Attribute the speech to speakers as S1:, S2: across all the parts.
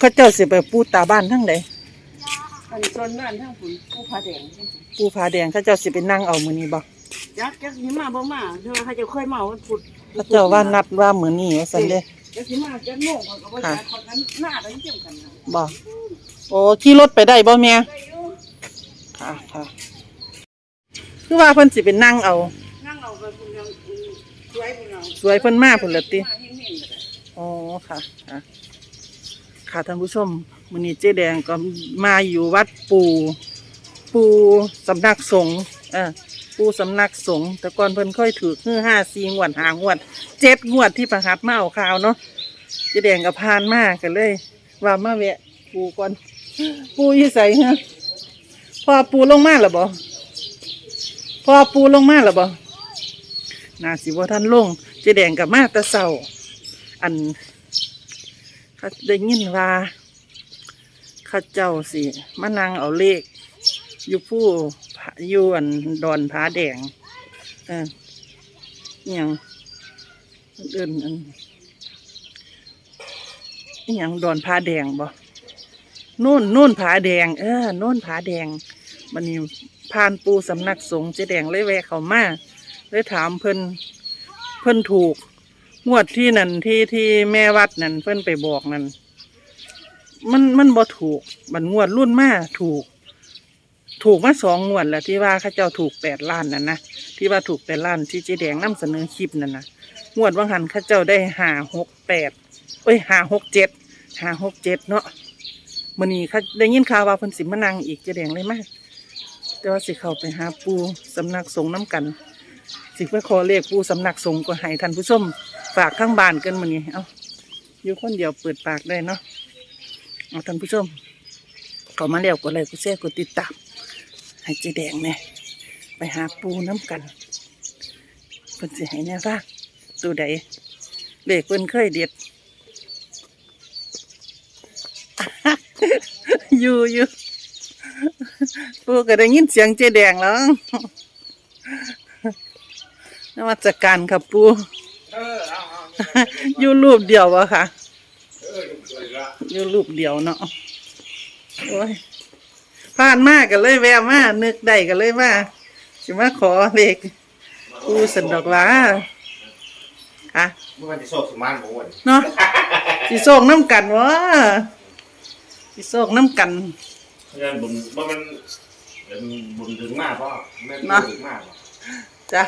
S1: เขาเจ้าสิไปปูตาบ้านทั้งใด
S2: อันส่วนบ้านทั้งฝุ่นผู้พาแดง
S1: ปูผาแดงเขาเจ้าสิไปนั่งเอามื้อนี้บ่
S2: ยักษ์ยักษ์สิมาบ่มาเธอเขาจะเคยมาวันพุธ
S1: เขาเจ้าว่านัดว่ามื้อนี้ว่าซั่นเด้
S2: ยักษ์สิมาจะโง่เขาก็บ่จัดคนนั้นหน้ากันเจียมกันนะ
S1: บ่โอ้ขี่รถไปได้บ่แม่
S2: ได้อยู่
S1: ค่ะค่ะคือว่าเพิ่นสิไปนั่งเอา
S2: นั่งเอาไปคุณยังสวยคุณเรา
S1: สวยเพิ่นมาพุ่นละติ
S2: มาเฮงๆก็ได้
S1: อ๋อค่ะค่ะ ค่ะท่านผู้ชมมื้อนี้เจ๊แดงก็มาอยู่วัดปู่ปู่สำนักสงฆ์เออปู่สำนักสงฆ์แต่ก่อนเพิ่นค่อยถือคือห้าสี่งวดหางวดเจ็ดงวดที่ประหับมาเอาข่าวเนาะเจ๊แดงก็ผ่านมากกันเลย ว่ามาแวะ ปู่ก่อน ปู่ยู่ไสฮะพอปู่ลงมาแล้วบ่พอปู่ลงมาแล้วบ่น่าสิบ่ทันลงเจ๊แดงกับมาต่เช้าอัน เขาได้ยินว่าเข้าเจ้าสิมานั่งเอาเลข อยู่ผู้ยู่อันดอนผาแดงเอออย่างเดินอันอย่างดอนผาแดงบ่นู่นนู่นผาแดง เออนู่นผาแดงมันนี่ผ่านปูสำนักสงฆ์เจแดงเลยแวะเขามาเลยถามเพิ่นเพิ่นถูก งวดที่นั่นที่ที่แม่วัดนั่นเพิ่นไปบอกนั่นมันมันบ่ถูกมันงวดรุ่นมาถูก ถูกมาสองงวดแล้วที่ว่าข้าเจ้าถูกแปดล้านนั่นนะที่ว่าถูกแปดล้านที่เจ๊แดงนํเสนอคลิปนั่นนะงวดว่างหันข้าเจ้าได้ห้าหกแปดเอ้ยห้าหกเจ็ดห้าหกเจ็ดเนาะมื้อนี้เขาได้ยินข่าวว่าเพิ่นสิมานั่งอีกเจ๊แดงเลยมาแต่ว่าสิเข้าไปหาปูสำนักสงฆ์น้กัน สิไปขอเลขปูสำนักสงฆ์ก็ให้ท่านผู้ชมฝากข้างบ้านกันมานี่เอาอยู่คนเดียวเปิดปากได้เนาะเอาท่านผู้ชมเขามาแล้วกดไลค์กดแชร์กดติดตามให้เจแดงเนี่ยไปหาปูน้ำกันเพิ่นสิให้แน่ร่างตัวใดเลขเพิ่นเคยเด็ดอยู่อยู่ปูก็ได้ยินเสียงเจแดงแล้ว นวัตการครับปูอยู่รูปเดียววะค่ะอยู่รูปเดียวเนาะโอ้ยผ่านมากกันเลยแวะมานึกได้กันเลยมาสิมาขอเลขปูสันดอกหว่าค่ะ
S3: เมื่อวันที่โชคสมานผมวัน
S1: เนาะสิโศกน้ำกันวะสิโศกน้ำกัน
S3: เงินบุญว่ามันบุญถึงมากป่ะแม่น
S1: เนาะ
S3: ถึงมากป่ะ
S1: จ้ะ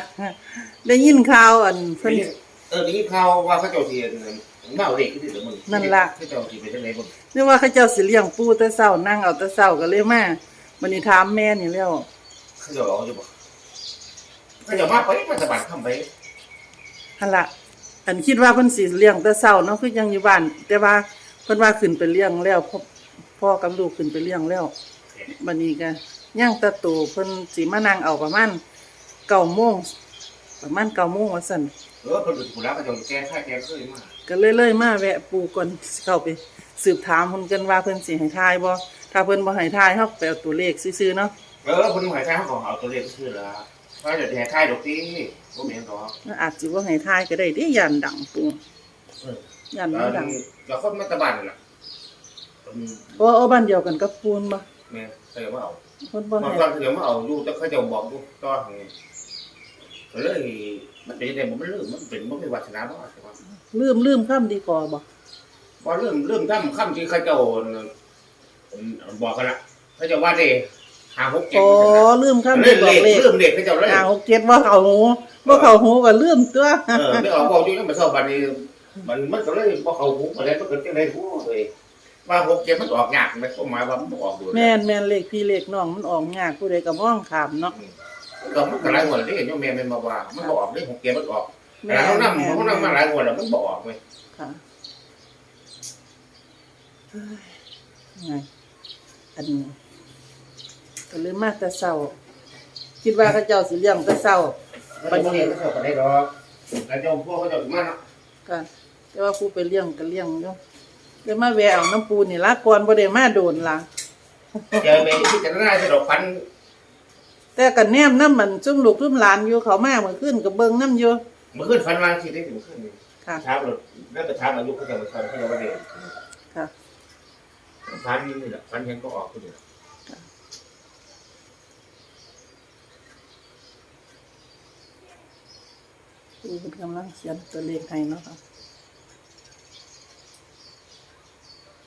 S1: ได้ยินข่าวอันเพิ่น
S3: เออนี่ข่าวว่าเขาเจ้าเทียนเมาเด็กที่สุดมึง
S1: นั่นล่ะ
S3: เขาเจ้าทีไปจังไหนบ่
S1: นึกว่าเขาเจ้าสิเลี้ยงปูแต่เช้านั่งเอาแต่เช้าก็เลยมาวันนี้ถามแม่นี่แล้ว
S3: เขาเจ้าเอาอยู่บ่เขาเจ้ามาไปมาสะบัดคำไป
S1: ฮันละอันคิดว่าเพิ่นสิเลี้ยงแต่เช้าเนาะคือยังอยู่บ้าน แต่ว่าเพิ่นว่าขึ้นไปเลี้ยงแล้วพ่อพ่อกับลูกขึ้นไปเลี้ยงแล้วบัดนี้ก็ย่างแตะโตเพิ่นสิมานั่งเอาประมาณ 9โมงประมาณ9โมงว่าซั่น
S3: เออคนอื่นผู้รักเขาเจ้าแก้ค่าแก้เคยมา
S1: ก็เลยเลยมาแวะปูก่อนสิเข้าไป สืบถามเพิ่นกันว่าเพิ่นสิให้ทายบ่ถ้าเพิ่นบ่ให้ทายเฮาไปเอาตัวเลขซื่อๆเนาะ
S3: เออคนหมายท้ายเขาของเอาตัวเลขชื่อละเขาจะแทนค่ายดอกตีบ่แม่นดอก
S1: มันอาจสิบ่ให้ทายก็ได้เด้ย่านดังปู
S3: เออ
S1: ย่าน
S3: แล้
S1: บ่
S3: ว
S1: ดัง
S3: เราคนมาตะบันน่ะอืม
S1: โอ้โอ้บ้านเดียวกันกับปูนบ่
S3: แม่เขาจะมาเอา
S1: เพิ่นบ่
S3: บาง
S1: ให้
S3: ตอนเขาจะมาเอาอยู่แต่เขาจะบอกอยู่ตอนนี้ ก็เลยมันเป็นแต่มันเริ่มมันเป็นมันเป็นวัฒนาบ้างใช่ไหม
S1: ลืมลืมคำดีกว่าบ่
S3: พอเริ่มเริ่มทำคำที่เขาเจ้าบอกกันละเขาจะว่าเด้หาหกเจ็ด
S1: อ๋อลืมคำ
S3: เริ่
S1: ที่
S3: ม
S1: บอก
S3: เด็ก
S1: เลข
S3: เริ่มเด็กเขาเจ้าเลย
S1: อ่าหกเจ็ดบ่เข้าหูบ่เข้าหูก็ลืมตัว
S3: เออไม่ออกบอกอยู่แล้วมันชอบบัดนี้มันมันก็เลยบอกเขาหูอะไรมันเกิดจังไรหูเลยว่าหกเจ็ดมันออกยากไหมก็หมายว่ามันออกดู
S1: แม่นแม่นเลขพี่เลขน้องมันออกยากผู้ใดก็มองขามเนาะ
S3: ก็มันก็หลายหัวเลยโยมแม่เป็นมาว่า มันบอกได้หกเจ็ดมันออก
S1: แม่
S3: แต่เขา
S1: น
S3: นั่งเขานั่งมาหลายหัวแล้วมันบอกไหม
S1: ค่ะเฮ้ยไงอันนี้ก็เลยมาแต่เช้า คิดว่าเขาเจ้าสิเลี้ยงแต่เช้า
S3: บันนี้เขาก็ได้ดอกแล้วเจ้าพวกเขาจะมาเนาะ
S1: ก็แต่ว่าผู้ไปเลี้ยงก็เลี้ยงอยู่เลยมาแววน้ำปูนี่ละก่อนบ่ได้มาโดนละ
S3: เจอไปที่จะน่าจะดอกฟัน
S1: แต่ก็แนมน้ำมันจุ่มลูกจุ่มหลานอยู่เขามาเมื่อคืนก็เบิ่งน้ำอยู่
S3: เมื่อคืนฟันวางสิได้ถึงคืน
S1: ค่ะ
S3: เช้าเราได้ไปถามอายุเขาจะมาเขาเขาจะว่าเด็ก
S1: ค่ะ
S3: ฟันนี่แหละฟันเห็นก็ออกขึ้นเลย
S1: ปูเพิ่นกำลังเขียนตัวเลขให้เนาะค่ะ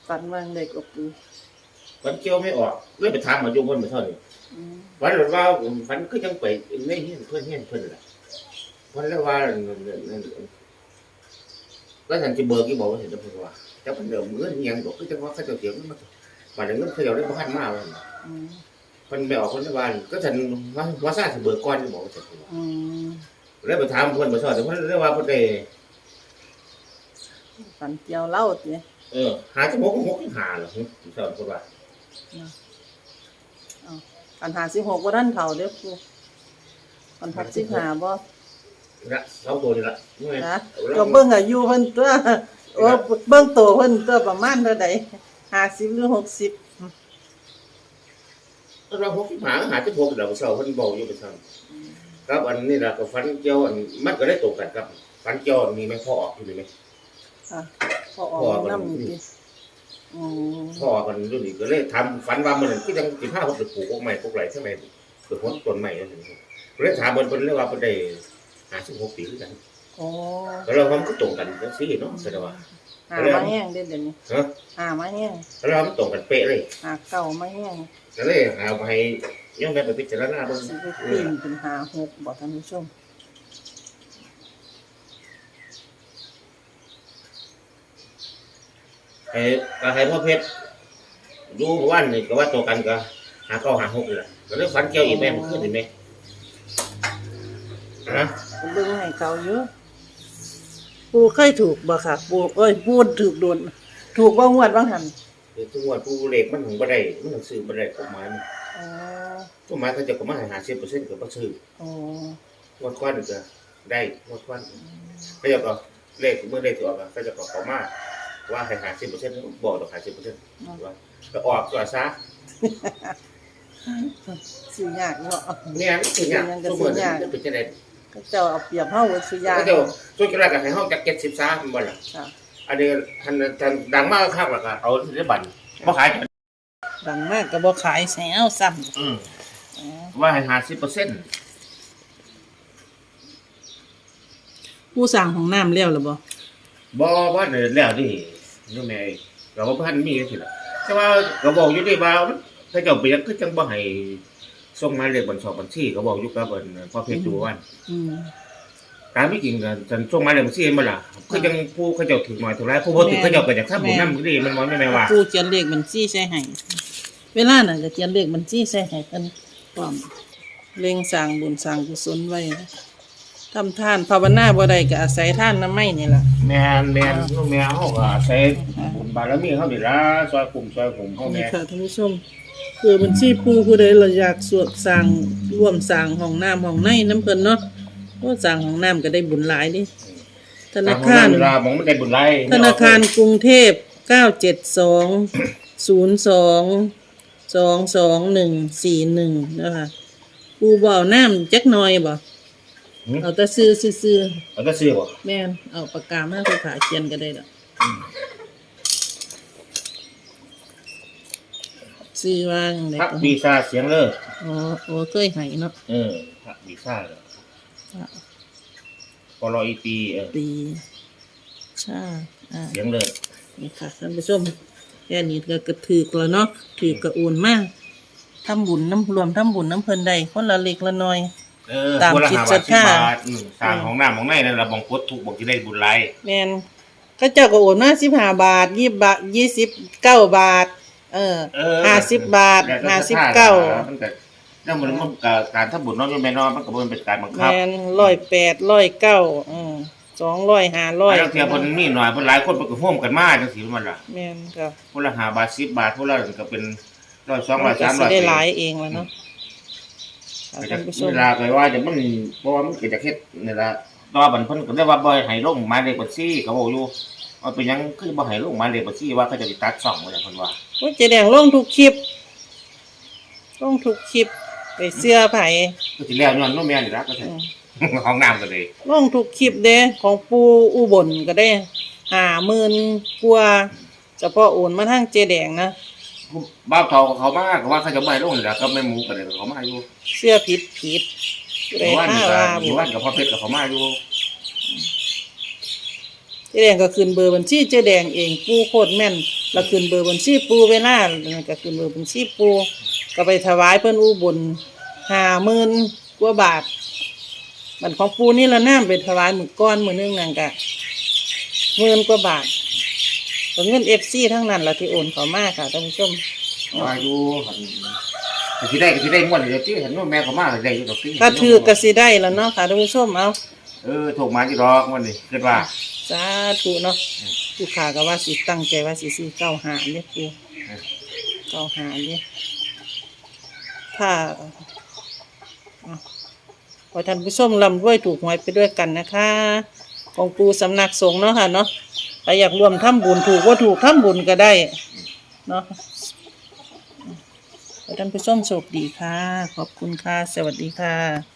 S1: ฝันว่างเด็กกับปู
S3: ฟันเกี่ยวไม่ออกเลยไปถามหมาโยมคนมาเท่านี้
S1: อืม
S3: วันหรือว่าฟันก็ยังไปในเฮียนเพื่อนเฮียนเพื่อนแหละวันแล้วว่าก็ฉันจะเบิกกี่บอกว่าเห็นจะพูดว่าจะเป็นเดิมเงินเงียงบอกก็จะว่าเขาจะเสียเงินมาบาดเงินเขาเอาได้บ้านมากเลย
S1: อืม
S3: คนไปออกคนละวันก็ฉันว่าว่าซาจะเบิกก้อนบอกว่าจะพูดว่า
S1: อืม
S3: เลยไปถามเพื่อนมาชอบแต่เพื่อนเรียกว่าเพื่อนได้
S1: ฝันเกี่ยวเหล่าติ
S3: เออหาจะมกมกหาเหรอผมชอบพูดว่า
S1: ฝันหาสิบหกว่าท่านเฒ่าเด้อปูฝันหกสิบห้าบ่
S3: ละเราตัวนี่ละนี่ไง
S1: นะก็เบิ่งอายุเพิ่นตัวโอ้เบิ่งโตเพิ่นตัวประมาณเท่าใด50หรือ60
S3: เราหกสิบหาหาจะพกเดี๋ยวเช้าเพิ่นบอกอยู่ประจำครับอันนี้ละก็ฟันเกี่ยวอันมันก็ได้ตรงกันครับฟันเกี่ยวมีไหมพ่อออกอยู่ไหม
S1: ค่ะพอออกนำนี่ติอืม
S3: พ่อกันรุ่นนี้ก็เลยทำฝันว่ามันก็ยังสิบห้าคนไปปลูกพวกใหม่พวกไรใช่ไหมปลูกต้นใหม่แล้วถึงเลยถามเพิ่นเพิ่นเลยว่าเพิ่นได้หาสิบหกปีคือกัน
S1: โอ้
S3: แล้วเรามันก็ตรงกันจังซี่เนาะแสดงว่า
S1: หามาแห้งเด้อเดี๋ยวนี้
S3: ฮะ
S1: หามาแห้ง
S3: แล้วเรามันตรงกันเป๊ะเลย
S1: หาเก่ามาแห้ง
S3: ก็เลยเอาไปย่อมได้ไปพิจารณาเบิ่ง
S1: สิไปปีนเป็นหาหกบ่ท่านผู้ชม
S3: ให้ก็ให้พ่อเพชรดูวันนี่ก็ว่าตรงกันก็หาเก้าหาหกนี่แหละก็เลยฝันเกี่ยวอีกแม่มันขึ้นเห็นไหมนะ
S1: ก็เบิ่งให้เขาอยู่ปูเคยถูกบ่ค่ะ ปูเอ้ยพูดถูกโดน ถูกบ่งวดบ่หัน
S3: คือทุกวันผู้เล็กมันถึงบ่ได้มันถึงซื้อบ่ได้กฎหมายมัน
S1: อ๋อก
S3: ฎหมายเขาจะก็มาให้หาสิบเปอร์เซ็นต์ก็บ่ซื้อ
S1: อ๋อ
S3: งวดก้อนก็ได้งวดก้อนก็จะก็เลขเมื่อเลขที่ออกอะก็จะก็เขามา ว่าให้หาสิบเปอร์เซ็นต์บอกดอกหาสิบเปอร์เซ็นต์ว่าก็ออกก็ซะ
S1: สิยากเนาะ
S3: เนี่ยนี่คือเนี่ยทุกคนเนี่ยจะเป็นจังได๋
S1: เขาเจ้าเอาเปรียบเฮาเว้ยสิยาก
S3: ก็จะช่วยกันแล้วก็ให้ห้องจัก70ซะมันบ่ล่ะ
S1: ค่ะ
S3: อันนี้ทันทันดังมากข้างแล้วก็เอาได้บัตรบ่ขาย
S1: ดังมากก็บ่ขายแซวซ้ำ
S3: อืม
S1: อ๋อ
S3: ว่าให้หาสิบเปอร์เซ็นต์
S1: ผู้สร้างของน้ำแล้วหรือบ่
S3: บ่ว่าเนี่ยแล้วดินี่แม่ก็บ่พันมีจังซี่ล่ะแต่ว่าก็บอกอยู่ดิว่ามันถ้าเจ้าไปยังคือจังบ่ให้ส่งหมายเลขบัญชีบัญชีก็บอกอยู่กับเอิ้นพ่อเพชรดูวัน
S1: อืม
S3: ตามไม่จริงก็ฉันส่งหมายเลขบัญชีมาล่ะคือจังผู้เขาเจ้าถึงหน่อยถึงหลายผู้บ่ถึงเขาเจ้าก็จะทำบุญนำดีมันบ่แม่นแม่ว่า
S1: ผู้เขียนเลขบัญชีใส่ให้เวลาน่ะจะเขียนเลขบัญชีใส่ให้เพิ่นพร้อมเร่งสร้างบุญสร้างกุศลไว้นะ ทำทานภาวนาบ่ได้ก็อาศัยทานน้ำไม้นี่ล่ะ
S3: แม่นแม่นลูกแม่เฮาก็ใช้บุญบารมีเฮานี่ล่ะซอยกลุ่มซอยกลุ่มเฮา
S1: นี่
S3: แม่
S1: ค่ะท่านผู้ชมคือบัญชีผู้ผู้ใดเราอยากสวดสร้างร่วมสร้างห้องน้ำห้องในน้ำเพิ่นเนาะว่าสร้างห้องน้ำก็ได้บุญหลายดิธนาคาร
S3: เวลาหมองมันได้บุญหลาย
S1: ธนาคารกรุงเทพ 972 02 22141นะคะปูบ่เอาน้ำจักหน่อยบ่ เอาแต่ซื้อซื่อ
S3: เอาแต่ซื้อบ่
S1: ๆแม่นเอาปากกามาคือขาเขียนก็ได้ดอกซื้อว่าจังได๋
S3: พัก
S1: ก็
S3: วีซ่าเสียงเลิศ
S1: อ๋อโอ้เคยให้เนาะ
S3: เออพักวีซ่าเลยปลออีปีเออ
S1: ปีชาอ่า
S3: เสียงเลิศ
S1: นี่ค่ะท่านผู้ชมแค่นี้ก็กระถือกแล้วเนาะถือกระอูนมากทำบุญน้ำรวมทำบุญน้ำเพลินใดคนละเล็กละน้อย
S3: เออ
S1: ตาม
S3: คนละ
S1: จิต
S3: ห้า
S1: ศรั
S3: บา
S1: ท
S3: ทสิบ
S1: ธา
S3: บาทอืมสร้างของน้ำของในนั่นละบองพดถูกบอกที่ได้บุญหลาย
S1: แมนเขาเจ้าก็โอนมาสิบห้าบาทยี่บาทยี่สิบเก้าบาท เออ
S3: เออ
S1: ห้าสิบบาท
S3: แล้วแต่
S1: ห้าสิบ
S3: ศรัทธ
S1: เก้า
S3: มันก็แล้วมันมันก็การทำบุญเน้อยแม่น้อยมันก็บ่เป็นการบัง
S1: แม
S3: คับ
S1: นร้อยแปดร้อยเก้าอืมสองร้อยห้าร้อย
S3: แล้วเทียบคนมีหน่อยเพิ่นหลายคนเพิ่นก็ร่วมกันมาจังซี่มันล่ะ
S1: แมนก็
S3: คนละ5บาท10บาทคนละก็เป็นร้อยสอง
S1: มั
S3: ร้อนย
S1: ก็
S3: สาม
S1: สิ
S3: ร้อย
S1: ได้หลายเองแล้วเนาะ ค่ะ
S3: ก็จะ
S1: ท่านผู้ชม
S3: เวลาก็ว่าจะมันเพราะว่ามันเกิดจากเฮ็ดนี่ล่ะต่อบันเพิ่นก็ได้ว่าบ่ให้ลงหมายเลขบัญชีก็บอกอยู่ว่าเป็นหยังคือบ่ให้ลงหมายเลขบัญชีว่าเขาจะไปตัดช่องไว้แล้วเพิ่นว่า
S1: โอ้ยเจแดงลงทุกคลิปลงทุกคลิปไปเสื้อไผ่
S3: ก็สิแล้วย้อนโนแม่นี่ล่ะก็ใช่
S1: อืม
S3: ห้องน้ำก็เลย
S1: ลงทุกคลิปเด้ของปูอุบลก็ได้หาหมื่นกว่าเฉพาะโอนมาทางเจแดงนะ
S3: บ้าวเขาเขามาก็ว่าเขาจะไม่ลงแล้วก็ไม่หมูกันเลยเขามาอยู่
S1: เสื้อผิดผิดผู้ใด
S3: หมู่บ้าน
S1: ห้า
S3: กับ
S1: ว่า
S3: ห
S1: บ่
S3: มู่บ้านกับพ่อเพชรกับเขามาอยู่
S1: เจ๊แดงก็ขึ้นเบอร์บัญชีเจ๊แดงเองปูโคตรแม่นแล้วขึ้นเบอร์บัญชีปูเวลาแล้วก็ขึ้นเบอร์บัญชีปูก็ไปถวายเพิ่นอุบลห้าหมื่นกว่าบาทมันของปูนี่ละน้ำไปถวายหมื่นก้อนหมื่นนึงนั่นกะหมื่นกว่าบาท ก็เงินเอฟซีทั้งนั้นละที่โอนเขามาค่ะท่านผู้ชม
S3: มาอยู่หั่นก็ที่ได้ก็ที่ได้ม่วนเดี๋ยวที่เห็นว่าแม่เขามาก็ได้อยู่ดอกที่
S1: ถ้าถือก็สิได้แล้วเนาะค่ะท่านผู้ชมเอา
S3: เออถูกมาที่ดอกมันนี่คิดว่า
S1: สาธุเนาะผู้ขาก็ว่าสิตั้งใจว่าสิซื้อเก้าหาเนี่ยปูเก้าหาเนี่ยถ้าเอาขอท่านผู้ชมลำด้วยถูกหวยไปด้วยกันนะคะ ของปูสำนักสงฆ์เนาะค่ะเนาะ ใครอยากรวมทำบุญถูกว่าถูกทำบุญก็ได้เนาะท่านผู้ชมโชคดีค่ะ ขอบคุณค่ะ สวัสดีค่ะ